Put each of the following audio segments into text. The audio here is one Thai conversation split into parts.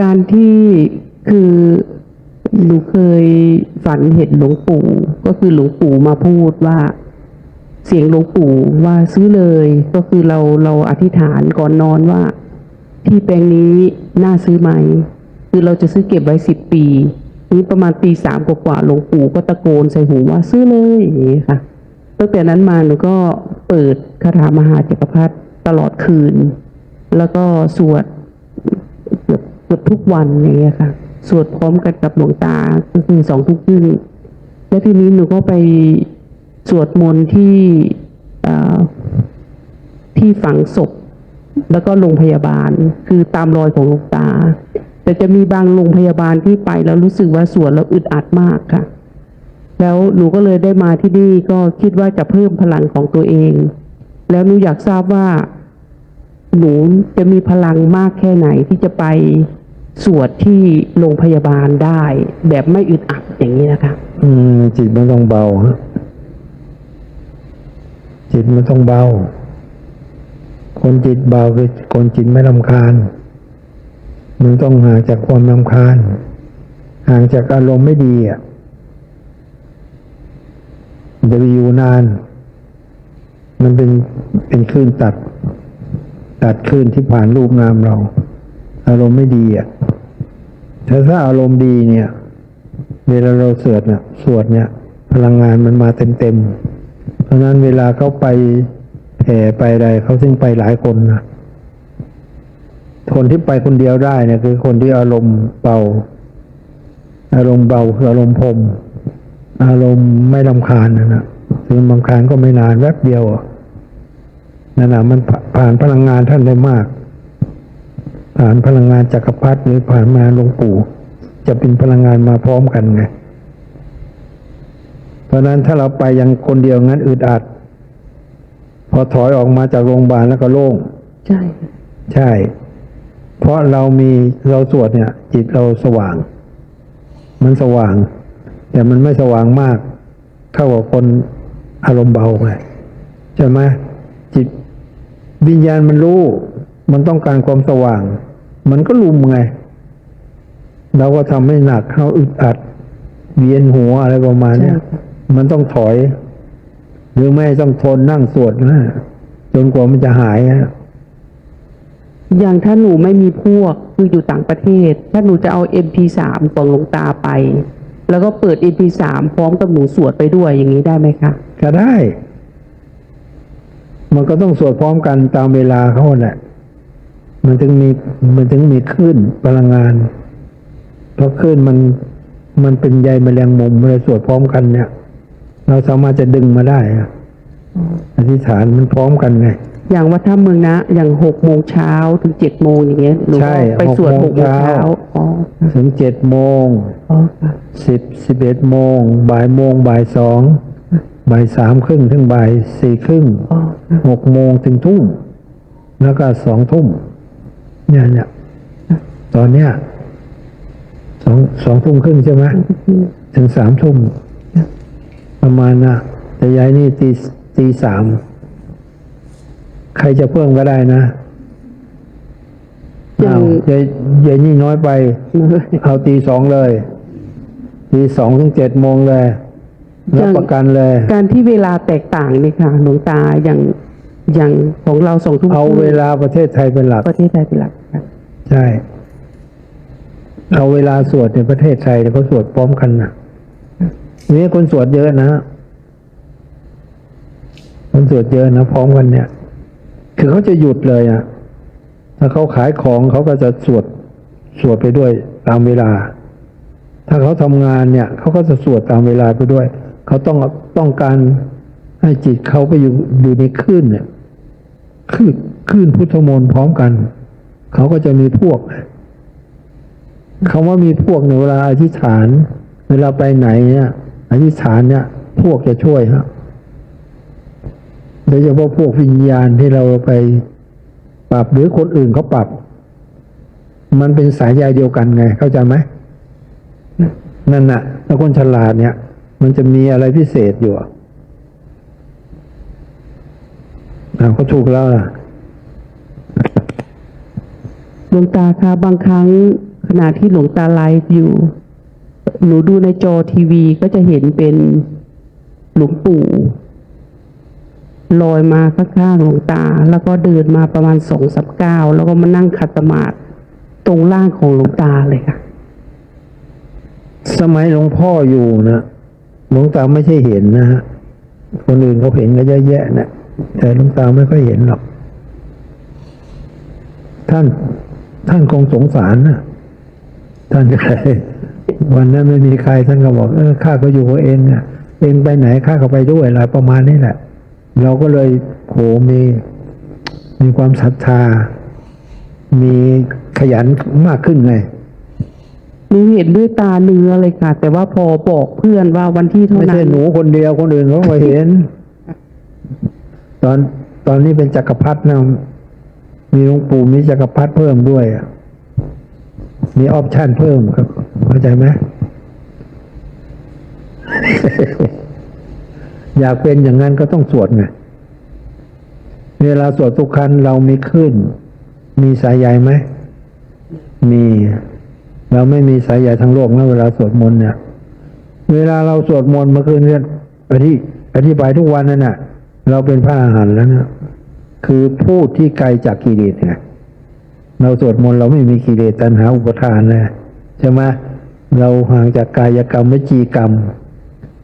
การที่คือหนูเคยฝันเห็นหลวงปู่ ก็คือหลวงปู่มาพูดว่า เสียงหลวงปู่ว่าซื้อเลย ก็คือเราเราอธิษฐานก่อนนอนว่า ที่แปลงนี้น่าซื้อไหม คือเราจะซื้อเก็บไว้สิบปีนี้ประมาณตีสามกว่าหลวงปู่ก็ตะโกนใส่หูว่าซื้อเลยอย่างนี้ค่ะตั้งแต่นั้นมาหนูก็เปิดคาถามหาจักรพรรดิตลอดคืน แล้วก็สวด เกือบเกือบทุกวันอย่างเงี้ยค่ะ สวดพร้อมกันกับหลวงตาก็คือสองทุกครึ่งแล้วทีนี้หนูก็ไปสวดมนต์ที่ที่ฝังศพ แล้วก็โรงพยาบาลคือตามรอยของหลวงตา แต่จะมีบางโรงพยาบาลที่ไปแล้วรู้สึกว่าสวดแล้วอึดอัดมากค่ะ แล้วหนูก็เลยได้มาที่นี่ก็คิดว่าจะเพิ่มพลังของตัวเอง แล้วหนูอยากทราบว่าหนูจะมีพลังมากแค่ไหนที่จะไป สวดที่โรงพยาบาลได้ แบบไม่อึดอัดอย่างนี้นะคะ อืม จิตมันต้องเบาฮะจิตมันต้องเบา คนจิตเบาคือคนจิตไม่ลำคาญ มันต้องห่างจากความลำคาญ ห่างจากอารมณ์ไม่ดีอะจะไปอยู่นาน มันเป็นเป็นคลื่นตัด ตัดคลื่นที่ผ่านรูปนามเรา อารมณ์ไม่ดีอะ แต่ถ้าอารมณ์ดีเนี่ย เวลาเราสวดเนี่ยสวดเนี่ย พลังงานมันมาเต็มๆเพราะนั้นเวลาเขาไปแผ่ไปอะไรเขาซึ่งไปหลายคนนะคนที่ไปคนเดียวได้เนี่ยคือคนที่อารมณ์เบา อารมณ์เบาคืออารมณ์พรมอารมณ์ไม่ลำคาญนะนะถึงลำคาญก็ไม่นานแวบเดียวนั่นแหะมันผ่านพลังงานท่านได้มาก ผ่านพลังงานจักรพรรดิหรือผ่านมาหลวงปู่ จะเป็นพลังงานมาพร้อมกันไงเพราะฉะนั้นถ้าเราไปยังคนเดียวงั้นอึดอัด พอถอยออกมาจากโรงพยาบาลแล้วก็โล่ง ใช่ค่ะใช่ เพราะเรามีเราสวดเนี่ย จิตเราสว่าง มันสว่าง แต่มันไม่สว่างมาก เท่ากับคนอารมณ์เบาไงใช่ไหมจิตวิญญาณมันรู้ มันต้องการความสว่าง มันก็ลุมไง เราก็ทำให้หนักเข้าอึดอัด เวียนหัวอะไรประมาณใช่เนี้ยค่ะมันต้องถอย หรือไม่ต้องทนนั่งสวดนะจนกว่ามันจะหายนะอย่างถ้าหนูไม่มีพวกคืออยู่ต่างประเทศ ถ้าหนูจะเอา MP3 ของหลวงตาไป แล้วก็เปิด MP3 พร้อมกับหนูสวดไปด้วยอย่างนี้ได้ไหมคะก็ได้ มันก็ต้องสวดพร้อมกันตามเวลาเขาแหละ มันถึงมีมันถึงมีคลื่นพลังงาน เพราะคลื่นมันมันเป็นใยแมลงมุมเวลาสวดพร้อมกันเนี่ย เราสามารถจะดึงมาได้อะอธิษฐานมันพร้อมกันไงอย่างวัดท่าเมืองนะ อย่างหกโมงเช้าถึงเจ็ดโมงอย่างเงี้ยหนูใช่ก็ไปสวดหหกกโมโมงงเช้าเช้าอ๋อค่ะถึงเจ็ดโมงอ๋อค่ะสิบสิบเอ็ดโมงบ่ายโมงบ่ายสองบ่ายสามครึ่งถึงบ่ายสี่ครึ่งอ๋อค่ะหกโมงถึงทุ่มแล้วก็สองทุ่ม เนี่ยเนี่ยตอนเนี้ยสองสองทุ่มครึ่งใช่ไหมถึงสามทุ่มประมาณน่ะแต่ยายนี่ตีตีสามใครจะเพิ่มก็ได้นะอย่างอ้าวยายยายนี่น้อยไป เอาตีสองเลยตีสองถึงเจ็ดโมงเลยรับประกันเลย การที่เวลาแตกต่างนี่ค่ะหลวงตาอย่าง อย่างของเราสองทุ่มเอาเวลาประเทศไทยเป็นหลัก ประเทศไทยเป็นหลักค่ะใช่เอาเวลาสวดในประเทศไทยเนี่ยเขาสวดพร้อมกันนะนี่คนสวดเยอะนะคนสวดเยอะนะพร้อมกันเนี่ย คือเขาจะหยุดเลยอะถ้าเขาขายของเขาก็จะสวดสวดไปด้วยตามเวลา ถ้าเขาทำงานเนี่ยเขาก็จะสวดตามเวลาไปด้วย เขาต้องต้องการให้จิตเขาไปอยู่อยู่ในคลื่นเนี่ย คลื่นคลื่นพุทธมนต์พร้อมกัน เขาก็จะมีพวกคำว่ามีพวกในเวลาอธิษฐาน เวลาไปไหนเนี่ยอธิษฐานเนี่ย พวกจะช่วยครับโดยเฉพาะพวกวิญญาณที่เราไปปรับหรือคนอื่นเขาปรับ มันเป็นสายใยเดียวกันไง เข้าใจไหมนั่นน่ะถ้าคนฉลาดเนี่ย มันจะมีอะไรพิเศษอยู่ อะอ้าวก็ถูกแล้วล่ะหลวงตาคะบางครั้งขณะที่หลวงตาไลฟ์อยู่ หนูดูในจอทีวีก็จะเห็นเป็นหลวงปู่ลอยมาข้างๆหลวงตา แล้วก็เดินมาประมาณสองสับเก้าวแล้วก็มานั่งขัดสมาธิตรงล่างของหลวงตาเลยค่ะ สมัยหลวงพ่ออยู่นะหลวงตาไม่ใช่เห็นนะฮะคนอื่นเขาเห็นก็เยอะแยะนะ แต่หลวงตาไม่ค่อยเห็นหรอก ท่าน ท่านคงสงสารนะท่านก็เลยวันนั้นไม่มีใครท่านก็บอกเออข้าก็อยู่กับเองอะเองไปไหนข้าก็ไปด้วยอะไรประมาณนี้แหละ เราก็เลยโหมีมีความศรัทธา มีขยันมากขึ้นไงหนูเห็นด้วยตาเนื้อเลยค่ะ แต่ว่าพอบอกเพื่อนว่าวันที่เท่าไม่นั้ใช่นหนูคนเดียวคนอื่นเขาก็เห็น ตอนตอนนี้เป็นจักรพรรดินะมีหลวงปู่มีจักรพรรดิเพิ่มด้วยมีออปชั่นเพิ่มครับเข้าใจไหมอยากเป็นอย่างนั้นก็ต้องสวดไงเวลาสวดทุกครั้งเรามีขึ้น มีสายใยไหมมี เราไม่มีสายใยทั้งโลกนะเวลาสวดมนต์เนี่ย เวลาเราสวดมนต์เมื่อคืนเนี่ยอธิอธิบายทุกวันนั่นน่ะ เราเป็นพระอรหันต์แล้วนะคือผู้ที่ไกลจากกิเลสไงเราสวดมนต์เราไม่มีกิเลสตัณหาอุปทานเลยใช่ไหมเราห่างจากกายกรรมวิจีกรรม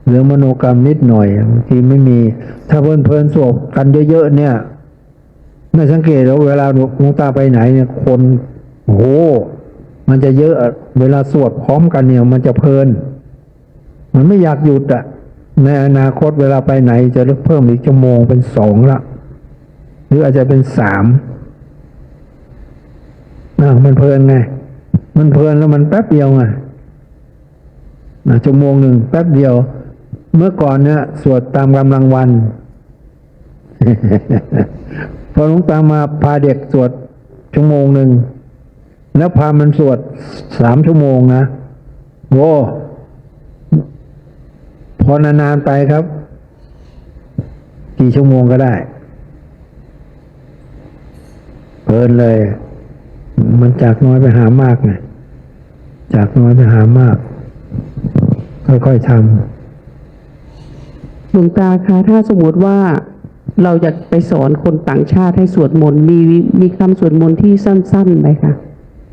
หลือมโนกรรมนิดหน่อยบางทีไม่มี ถ้าเพลินเพลินๆสวดกันเยอะๆเนี่ยไม่สังเกตแล้วเวลาหลวงตาไปไหนเนี่ยคนโอ้โหมันจะเยอะ เวลาสวดพร้อมกันเนี่ย มันจะเพลิน มันไม่อยากหยุดอะ ในอนาคตเวลาไปไหนจะเพิ่มอีกชั่วโมงเป็นสองละ หรืออาจจะเป็นสามอะมันเพลินไง มันเพลินแล้วมันแป๊บเดียวไงนะชั่วโมงหนึ่งแป๊บเดียว เมื่อก่อนเนี่ยสวดตามกำลังวัน พอหลวงตามาพาเด็กสวดชั่วโมงหนึ่งแล้วพามันสวดสามชั่วโมงนะโว้ พอนานๆไปครับ กี่ชั่วโมงก็ได้ เพลินเลย มันจากน้อยไปหามากไงจากน้อยไปหามาก ค่อยๆทหลวงตาคะถ้าสมมติว่าเราอยากไปสอนคนต่างชาติให้สวดมนต์มีมีคำสวดมนต์ที่สั้นๆไหมคะ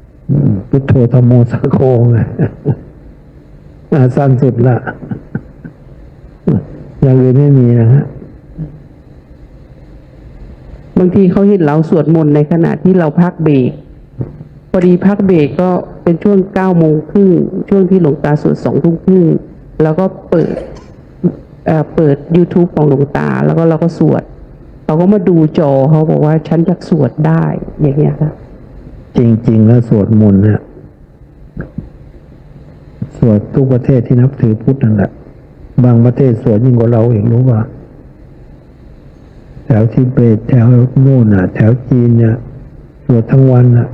ำพุทโธธรรมโมสังโฆไงอ่าสั้นสุดละ อย่างอื่นไม่มีนะฮะบางทีเขาเห็นเราสวดมนต์ในขณะที่เราพักเบรกพอดีพักเบรกก็เป็นช่วงเก้าโมงครึ่งช่วงที่หลวงตาสวดสองทุ่มครึ่งแล้วก็เปิดเอ่อเปิด YouTube ของหลวงตา แล้วก็เราก็สวดเขาก็มาดูจอเขาบอกว่าฉันอยากสวดได้อย่างเงี้ยค่ะจริง ๆ แล้วสวดมนต์เนี่ยสวดทุกประเทศที่นับถือพุทธนั่นแหละ บางประเทศสวดยิ่งกว่าเราเองรู้ป่ะแถวทิเบตแถวนู่นน่ะ แถวจีนเนี่ยสวดทั้งวันน่ะ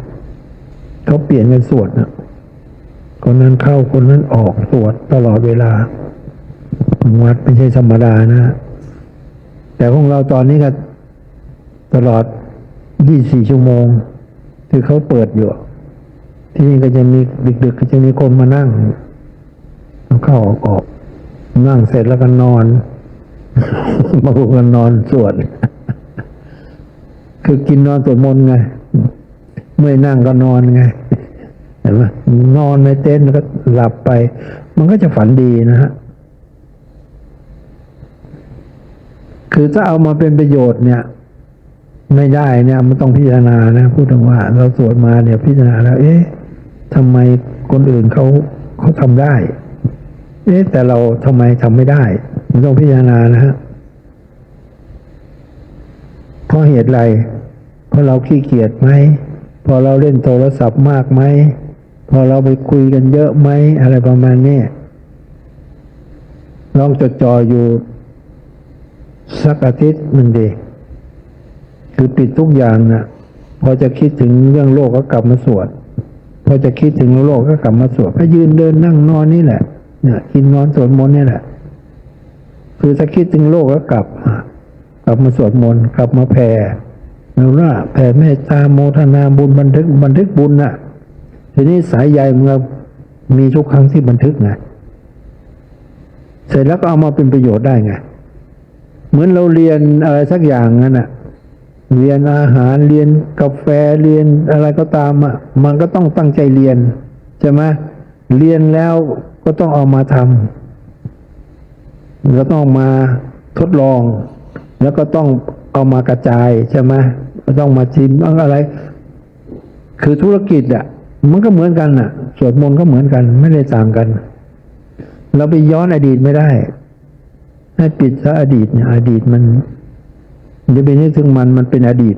เขาเปลี่ยนกันสวดน่ะคนนั้นเข้าคนนั้นออกสวดตลอดเวลาวัดไม่ใช่ธรรมดานะ แต่ของเราตอนนี้ก็ตลอด 24 ชั่วโมง คือเขาเปิดอยู่ ที่นี่ก็จะมีดึกๆก็จะมีคนมานั่งเข้าออกออก นั่งเสร็จแล้วก็นอนบางคนก็นอนสวด คือกินนอนสวดมนต์ไง ไม่นั่งก็นอนไง เห็นไหมนอนในเต็นท์แล้วก็หลับไป มันก็จะฝันดีนะฮะ คือถ้าเอามาเป็นประโยชน์เนี่ย ไม่ได้เนี่ยมันต้องพิจารณานะ พูดถึงว่า เราสวดมาเนี่ยพิจารณาแล้ว เอ๊ะทำไมคนอื่นเขาเขาทำได้ เอ๊ะแต่เราทำไมทำไม่ได้มันต้องพิจารณานะฮะเพราะเหตุไรเพราะเราขี้เกียจไหมพอเราเล่นโทรศัพท์มากไหมพอเราไปคุยกันเยอะไหมอะไรประมาณนี้ลองจดจ่ออยู่ สักอาทิตย์หนึ่งดีคือปิดทุกอย่างนะพอจะคิดถึงเรื่องโลกก็กลับมาสวด พอจะคิดถึงโลกก็กลับมาสวดก็ยืนเดินนั่งนอนนี่แหละ เนี่ยกินนอนสวดมนต์เนี่ยแหละคือถ้าคิดถึงโลกก็กลับมากลับมาสวดมนต์กลับมาแผ่แล้วว่าแผ่เมตตาโมทนาบุญบันทึกบันทึกบุญน่ะ ทีนี้สายใยมันก็มีทุกครั้งที่บันทึกไงเสร็จแล้วก็เอามาเป็นประโยชน์ได้ไงเหมือนเราเรียนอะไรสักอย่างนั่นน่ะเรียนอาหารเรียนกาแฟเรียนอะไรก็ตามอะมันก็ต้องตั้งใจเรียนใช่ไหมเรียนแล้ว ก็ต้องเอามาทำก็ต้องมาทดลอง แล้วก็ต้องเอามากระจายใช่ไหมต้องมาชิมต้องอะไร คือธุรกิจอะมันก็เหมือนกันอะสวดมนต์ก็เหมือนกัน ไม่ได้ต่างกัน เราไปย้อนอดีตไม่ได้ ให้ปิดซะอดีตเนี่ย อดีตมันอย่าไปนึกถึงมันมันเป็นอดีต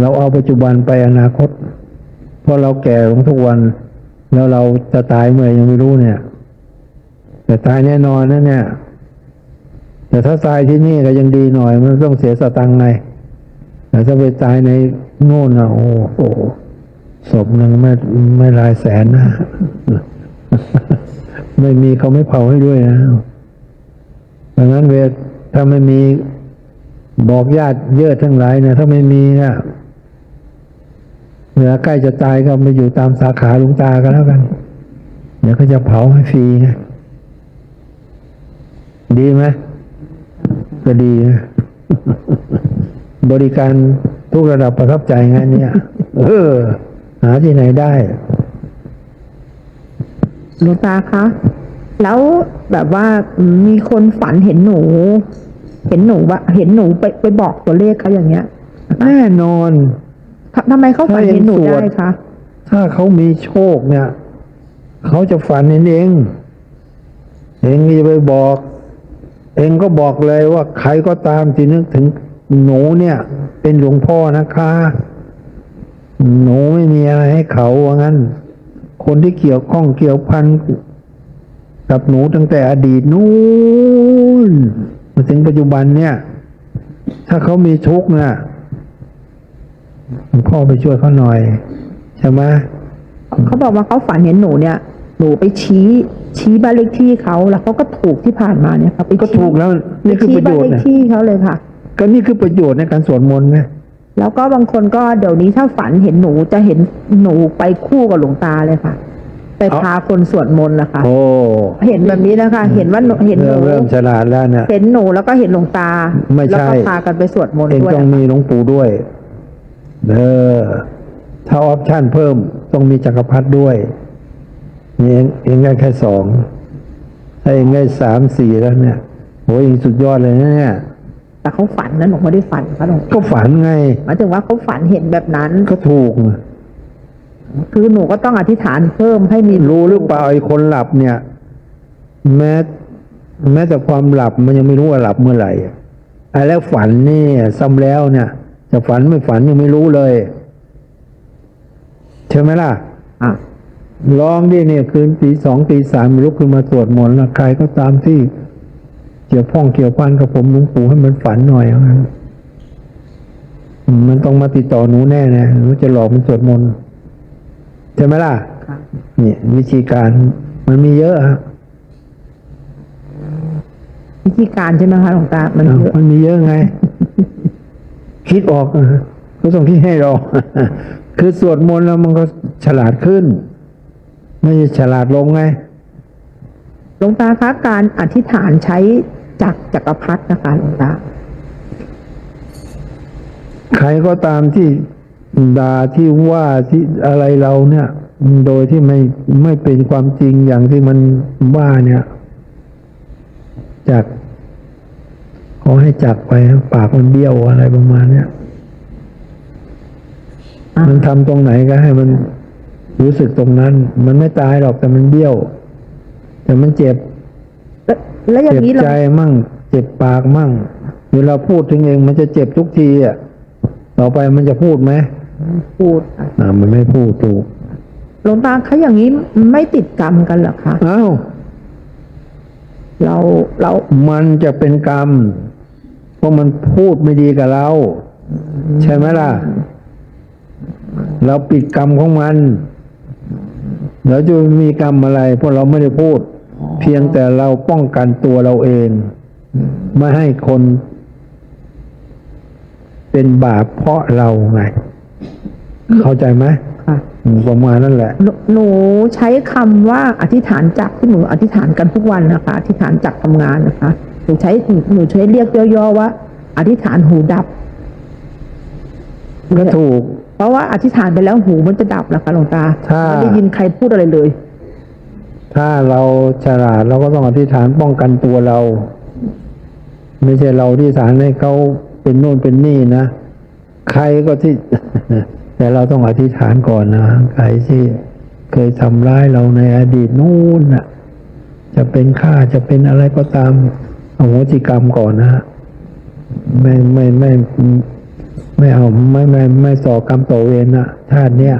เราเอาปัจจุบันไปอนาคตเพราะเราแก่ลงทุกวัน แล้วเราจะตายเมื่อไหร่ยังไม่รู้เนี่ย แต่ตายแน่นอนนะเนี่ย แต่ถ้าตายที่นี่ก็ยังดีหน่อย มันต้องเสียสตังค์ไงแต่ถ้าไปตายในโน่นนะโอ้โหศพหนึ่งไม่ไม่ลายแสนนะ ไม่มีเขาไม่เผาให้ด้วยนะดังนั้นเวลาถ้าไม่มีบอกญาติเยอะทั้งหลายนี่ยถ้าไม่มีนี่ยเวลาใกล้จะตายก็มาอยู่ตามสาขาหลุงตากันแล้วกัน เดี๋ยวก็จะเผาให้ฟรีไง ดีไหมก็ดีนะบริการทุกระดับประทับใจงานเนี่ยเออ หาที่ไหนได้หลวงตาคะ แล้วแบบว่ามีคนฝันเห็นหนู เห็นหนูว่า เห็นหนูไปไปบอกตัวเลขเขาอย่างเงี้ย แน่นอนททำไมเขาฝันเห็นหนูถ้าเห็นสวดได้คะถ้าเขามีโชคเนี่ย เขาจะฝันเห็นเองเองจะไปบอก เองก็บอกเลยว่าใครก็ตามที่นึกถึงหนูเนี่ย เป็นหลวงพ่อนะคะ หนูไม่มีอะไรให้เขาว่างั้น คนที่เกี่ยวข้องเกี่ยวพันกับหนูตั้งแต่อดีตนู้นมาถึงปัจจุบันเนี่ย ถ้าเขามีทุกข์น่ะหลวงพ่อไปช่วยเขาหน่อย ใช่ไหมเขาบอกว่าเขาฝันเห็นหนูเนี่ย หนูไปชี้ ชี้บ้านเลขที่เขาแล้วเขาก็ถูกที่ผ่านมาเนี่ยค่ะไปก็ชี้ถูกแล้วนี่คือชี้ประโยบ้านชน์เลขนะที่เขาเลยค่ะ ก็นี่คือประโยชน์ในการสวดมนต์ไงแล้วก็บางคนก็เดี๋ยวนี้ถ้าฝันเห็นหนูจะเห็นหนูไปคู่กับหลวงตาเลยค่ะ ไปพาคนสวดมนต์นะคะโอ้เห็นแบบนี้นะคะ เห็นว่าหนูเห็นหเริ่นูมเริ่มฉลาดแล้วเนี่ยเห็นหนูแล้วก็เห็นหลวงตาไม่ใช่แล้วก็พากันไปสวดมนต์เองด้วยต้องมีหลวงปู่ด้วยเออถ้าออปชั่นเพิ่มต้องมีจักรพรรดิด้วย นี่เองเองได้แค่สองถ้าเองได้สามสี่แล้วเนี่ยโอ้ยเองสุดยอดเลยนะเนี่ยแต่เขาฝันนะหนูไม่ได้ฝันค่ะหลวงก็ฝันไงหมายถึงว่าเขาฝันเห็นแบบนั้น ก็ถูก คือหนูก็ต้องอธิษฐานเพิ่มให้มีรู้หรือเปล่าไอ้คนหลับเนี่ย แม้แม้แต่ความหลับมันยังไม่รู้ว่าหลับเมื่อไหร่ไอ้แล้วฝันนี่ซ้ำแล้วเนี่ยจะฝันไม่ฝันยังไม่รู้เลย ใช่ไหมล่ะ อะ ลองดิเนี่ยคืนตีสองตีสามลุกขึ้นมาสวดมนต์แล้วใครก็ตามที่เกี่ยวข้องเกี่ยวพันกับผมหลวงปู่ให้มันฝันหน่อยเอางั้นมันต้องมาติดต่อหนูแน่นะหนูจะหลอกมันสวดมนต์ใช่ไหมล่ะค่ะนี่วิธีการมันมีเยอะฮะวิธีการใช่ไหมคะหลวงตา มันเยอะมันมีเยอะไง คิดออกอะก็ต้องคิดให้ออกคือสวดมนต์แล้วมันก็ฉลาดขึ้น ไม่ใช่ฉลาดลงไงหลวงตาคะการอธิษฐานใช้จักรจักรพรรดินะคะหลวงตา ใครก็ตามที่ด่าที่ว่าที่อะไรเราเนี่ย โดยที่ไม่ไม่เป็นความจริงอย่างที่มันว่าเนี่ยจากขอให้จักไปปากมันเบี้ยวอะไรประมาณเนี้ยอ่ามัมันทำตรงไหนก็ให้มัน รู้สึกตรงนั้น มันไม่ตายหรอกแต่มันเบี้ยว แต่มันเจ็บแล้วแล้วอย่างเจ็บนี้เราใจมั่ง เจ็บปากมั่งเวลาพูดถึงเองมันจะเจ็บทุกทีอะต่อไปมันจะพูดไหมพูดอะอ่ามันไม่พูดถูกหลวงตาคะอย่างนี้ไม่ติดกรรมกันเหรอคะอ้าวเราเรา มันจะเป็นกรรม เพราะมันพูดไม่ดีกับเรา ใช่ไหมล่ะ เราปิดกรรมของมัน เราจะมีกรรมอะไรเพราะเราไม่ได้พูด เพียงแต่เราป้องกันตัวเราเอง ไม่ให้คน เป็นบาปเพราะเราไง เข้าใจไหมค่ะอืมประมาณนั่นแหละ หนูหนูใช้คำว่าอธิษฐานจักรที่หนูอธิษฐานกันทุกวันนะคะ อธิษฐานจักรทำงานนะคะ หนูใช้หนูใช้เรียกย่อๆว่า อธิษฐานหูดับก็ถูกเพ ราะว่าอธิษฐานไปแล้วหูมันจะดับนะคะหลวงตาถ้า ไม่ได้ยินใครพูดอะไรเลย ถ้าเราฉลาดเราก็ต้องอธิษฐานป้องกันตัวเรา ไม่ใช่เราที่ฐานให้เขาเป็นโน่นเป็นนี่นะ ใครก็ที่ แต่เราต้องอธิษฐานก่อนนะใครที่เคยทำร้ายเราในอดีตนู่นน่ะจะเป็นฆ่าจะเป็นอะไรก็ตามอโหสิกรรมก่อนนะไม่ไม่ไม่ ไม่เอาไม่ไม่ไม่ต่อกรรมต่อเวรนะชาติเนี้ย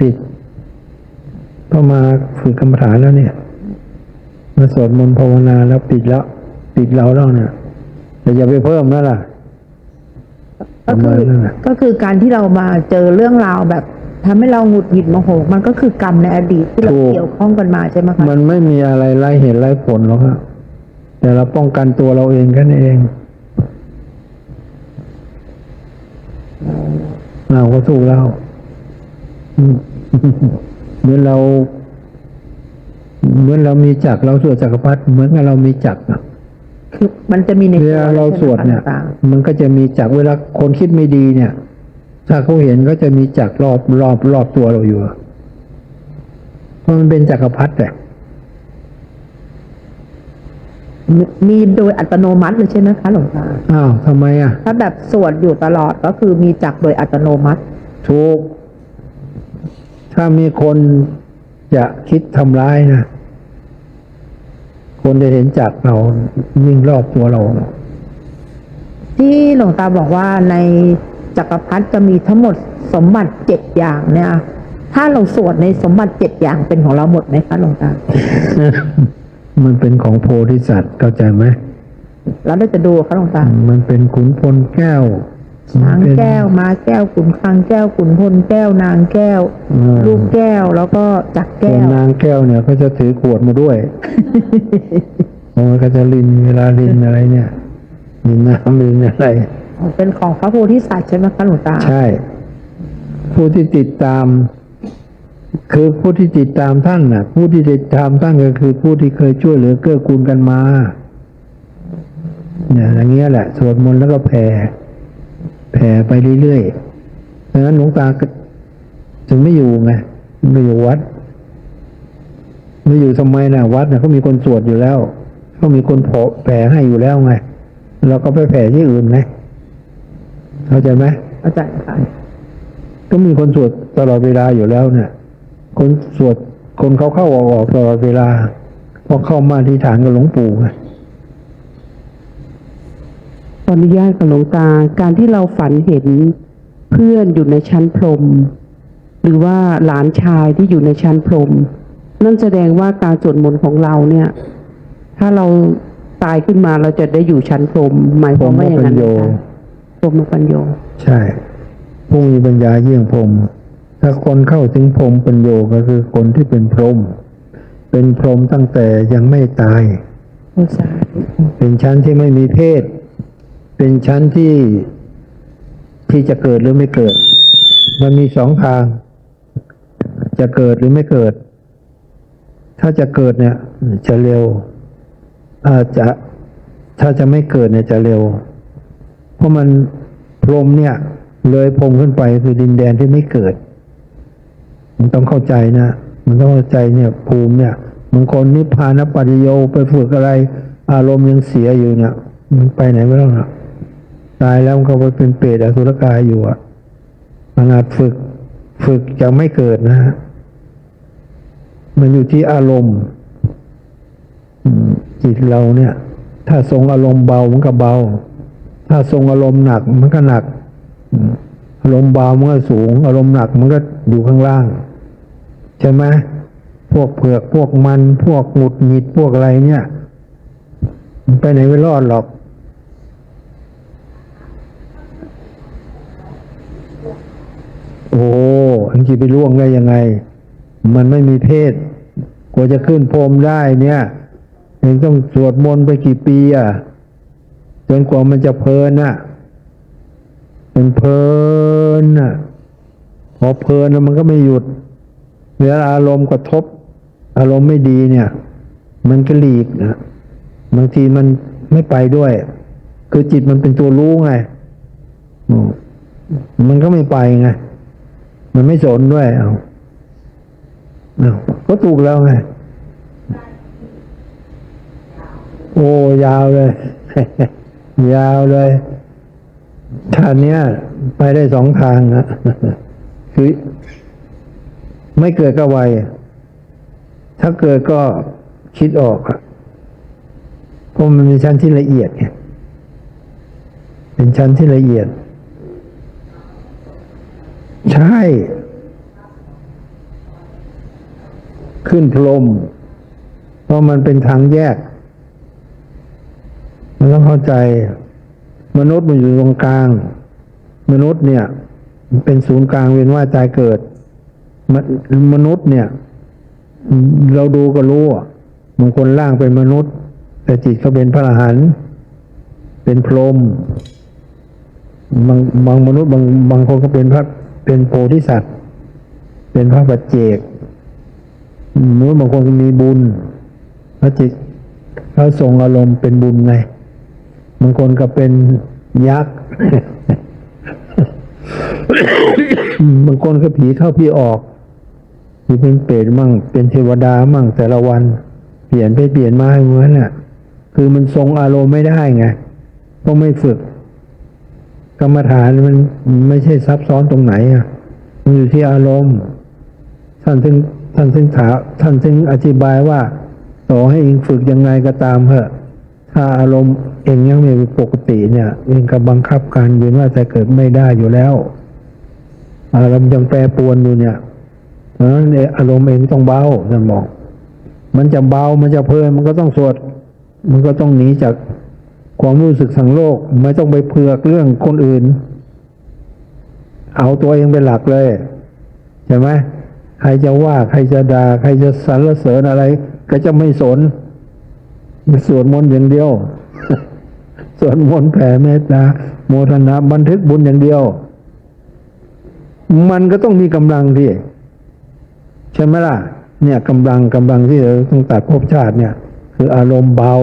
ปิดก็มาฝึกกรรมฐานแล้วเนี่ย มาสวดมนต์ภาวนาแล้วปิดแล้ว ปิดเราแล้วเนี่ยแต่อย่าไปเพิ่มนะล่ะก็คือประมาณนั้นน่ะก็คือการที่เรามาเจอเรื่องราวแบบทำให้เราหงุดหงิดโมโห มันก็คือกรรมในอดีตที่เราเกี่ยวข้องกันมาใช่ไหมคะมันไม่มีอะไรไล่เหตุไล่ผลหรอกครับแต่เราป้องกันตัวเราเองแค่นั้นเอง เราก็ถูกแล้วอืมเหมือนเราเหมือนเรามีจักรเราสวดจักรพรรดิเหมือนกับเรามีจักรอะคือมันจะมีในเวตัวลาเราสวดเนี่ยใช่ไหมคะหลวงตามันก็จะมีจักรเวลาคนคิดไม่ดีเนี่ย ถ้าเขาเห็นก็จะมีจักรรอบรอบรอบตัวเราอยู่อะเพราะมันเป็นจักรพรรดิแหละ มีมีโดยอัตโนมัติเลยใช่ไหมคะหลวงตาอ้าวทำไมอะ ถ้าแบบสวดอยู่ตลอดก็คือมีจักรโดยอัตโนมัติ ถูก ถ้ามีคนจะคิดทำร้ายนะ คนจะเห็นจักรเราวิ่งรอบตัวเรา ที่หลวงตาบอกว่าในจักรพรรดิจะมีทั้งหมดสมบัติเจ็ดอย่างเนี่ย ถ้าเราสวดในสมบัติเจ็ดอย่างเป็นของเราหมดไหมคะหลวงตา มันเป็นของโพธิสัตว์เข้าใจไหมแล้วเราจะดูค่ะหลวงตามันเป็นขุนพลแก้วช้างมันเป็นแก้วม้าแก้วขุนคลังแก้วขุนพลแก้วนางแก้วอืมลูกแก้วแล้วก็จักรคแก้นวนางแก้วเนี่ยเขาจะถือขวดมาด้วยโอ้ยก็จะลินเวลาลินอะไรเนี่ยลินน้ำลินอะไรเป็นของพระโพธิสัตว์ใช่ไหมคะหลวงตาใช่ ผู้ที่ติดตาม คือผู้ที่ติดตามท่านน่ะ ผู้ที่ติดตามท่านก็คือผู้ที่เคยช่วยเหลือเกื้อกูลกันมาเนี่ยอย่างเงี้ยแหละสวดมนต์แล้วก็แผ่แผ่ไปเรื่อยๆดังนั้นหลวงตาก็จึงไม่อยู่ไงไม่อยู่วัด ไม่อยู่ทำไมนะวัดเนี่ยเขามีคนสวดอยู่แล้วเขามีคนแผ่ให้อยู่แล้วไงเราก็ไปแผ่ที่อื่นไงเข้าใจไหมอาจารย์ค่ะก็มีคนสวดตลอดเวลาอยู่แล้วเนี่ย คนสวดคนเขาเข้าออกออกตลอดเวลาเพอเข้ามาที่ฐานกับหลวงปู่ไงขออนุญาตกับหลวงตา การที่เราฝันเห็นเพื่อนอยู่ในชั้นพรหมหรือว่าหลานชายที่อยู่ในชั้นพรหมนั่นแสดงว่าการสวดมนต์ของเราเนี่ย ถ้าเราตายขึ้นมาเราจะได้อยู่ชั้นพรหมหมายความว่าอย่างนั้นไหมคะพรหมปัญโย ใช่ผู้มีปัญญาเยี่ยงพรหม ถ้าคนเข้าถึงพรหมปัญโยก็คือคนที่เป็นพรหมเป็นพรหมตั้งแต่ยังไม่ตาย เป็นชั้นที่ไม่มีเพศ เป็นชั้นที่ที่จะเกิดหรือไม่เกิด มันมีสองทาง จะเกิดหรือไม่เกิด ถ้าจะเกิดเนี่ย จะเร็วอาจะถ้าจะไม่เกิดเนี่ยจะเร็ว เพราะมันพรมเนี่ย เลยพรมขึ้นไปคือดินแดนที่ไม่เกิด มันต้องเข้าใจนะ มันต้องเข้าใจเนี่ยภูมิเนี่ยบางคนนิพพานปัจจโยไปฝึกอะไร อารมณ์ยังเสียอยู่เนี่ยมันไปไหนไม่รอดหรอกตายแล้วมันก็ไปเป็นเปรตอสุรกายอยู่อะขนาดฝึกฝึกจะไม่เกิดนะฮะมันอยู่ที่อารมณ์จิตเราเนี่ย ถ้าทรงอารมณ์เบามันก็เบา ถ้าทรงอารมณ์หนักมันก็หนัก อารมณ์เบามันก็สูง อารมณ์หนักมันก็อยู่ข้างล่าง ใช่ไหมพวกเผือกพวกมันพวกหงุดหงิดพวกอะไรเนี่ยไปไหนไม่รอดหรอก โอ้อันจะไปล่วงได้ยังไง มันไม่มีเพศกว่าจะขึ้นพรมได้เนี่ยยังต้องสวดมนต์ไปกี่ปีอะจนกว่ามันจะเพลินอะ มันเพลินอะพอเพลินแล้วมันก็ไม่หยุดเวลาอารมณ์กระทบ อารมณ์ไม่ดีเนี่ย มันก็หลีกนะบางทีมันไม่ไปด้วย คือจิตมันเป็นตัวรู้ไงมมันก็ไม่ไปไงมันไม่สนด้วยเอาเอาก็ถูกแล้วไงโอ้ยาวเลย ยาวเลย ชาติเนี้ยไปได้สองทางอะคือไม่เกิดก็ไว ถ้าเกิดก็คิดออกเพราะมันเป็นชั้นที่ละเอียดไงเป็นชั้นที่ละเอียด ใช่ ขึ้นพรมเพราะมันเป็นทางแยก มันต้องเข้าใจ มนุษย์มันอยู่ตรงกลาง มนุษย์เนี่ย เป็นศูนย์กลางเวียนว่ายตายเกิดมมนุษย์เนี่ย เราดูก็รู้บางคนร่างเป็นมนุษย์ แต่จิตเขาเป็นพระอรหันต์เป็นพรหมบางบางมนุษย์บางบางคนก็เป็นพระเป็นโพธิสัตว์ เป็นพระปัจเจกมนุษย์บางคนมีบุญพระจิตเขาส่งอารมณ์เป็นบุญไงางคนก็เป็นยักษ์บางคนก็ผีเข้าผีออกหรือเป็นเปรตมั่ง เป็นเทวดามั่งแต่ละวัน เปลี่ยนไปเปลี่ยนมาเหมือนน่ะ คือมันทรงอารมณ์ไม่ได้ไงต้องไม่ฝึก กรรมฐานมันไม่ใช่ซับซ้อนตรงไหนอะ มันอยู่ที่อารมณ์ ท่านถึงท่านถึงถาท่านถึงอธิบายว่า ต่อให้เองฝึกยังไงก็ตามเถอะ ถ้าอารมณ์เองยังไม่ปกติเนี่ยเองก็บังคับการเวียนว่าจะเกิดไม่ได้อยู่แล้ว อารมณ์ยังแปรปรวนอยู่เนี่ยเพราะฉะนั้นอารมณ์เองต้องเบาท่านบอก มันจะเบามันจะเพลินมันก็ต้องสวด มันก็ต้องหนีจากความรู้สึกทางโลก ไม่ต้องไปเผือกเรื่องคนอื่น เอาตัวเองเป็นหลักเลยใช่ไหมใครจะว่าใครจะด่าใครจะสรรเสริญอะไร ก็จะไม่สน สวดมนต์อย่างเดียว สวดมนต์แผ่เมตตาโมทนาบันทึกบุญอย่างเดียว มันก็ต้องมีกำลังที่ใช่ไหมล่ะ เนี่ยกำลังกำลังที่เราต้องตัดภพชาติเนี่ย คืออารมณ์เบา